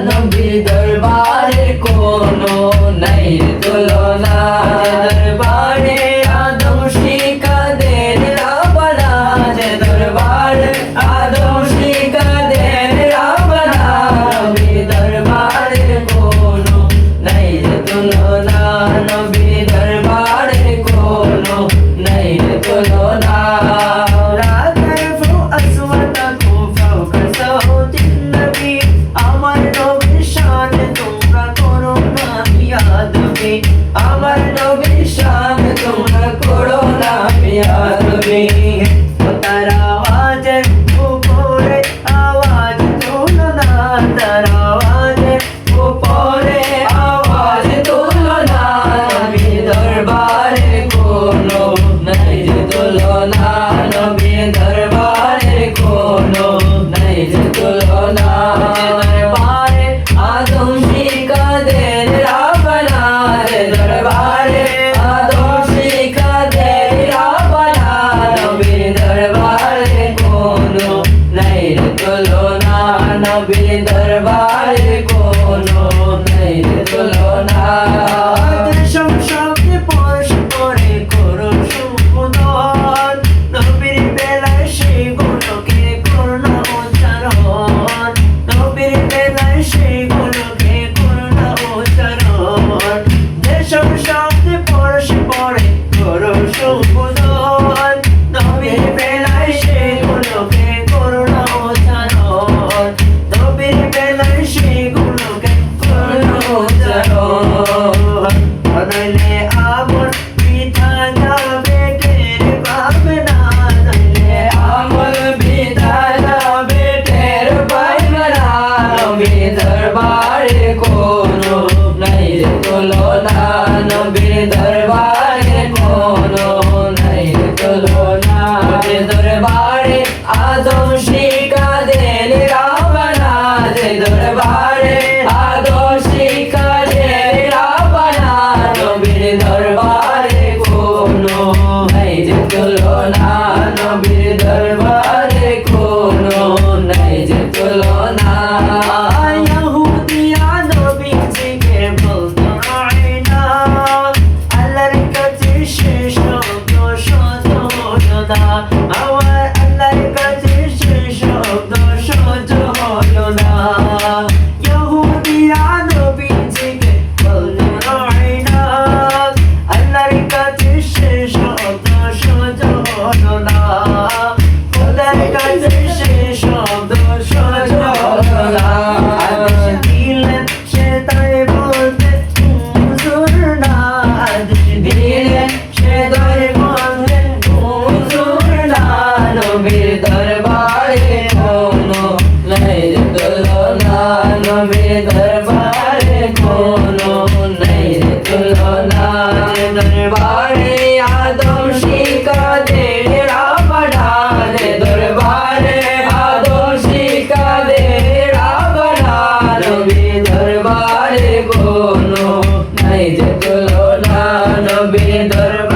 નબી દરબાર કોનો નહીં তার আওয়াজে উপরে আওয়াজ তুলনা, নবী দরবারে কোনো নাই যে তুলনা, নবী দরবারে কোনো নাই যে তুলনা। দরবারে আদম শিকাদের রাবনার দরবারে, আদম শিকাদের রাবনা নবী দরবারে কোনো নাই যে তুলনা। নবীর দরবারে কোনো নাই তুলনা। Oh, oh, oh, oh, dünyada তুলো না নবী দরবারে কোনো নেই রে তুলো নবী দরবারে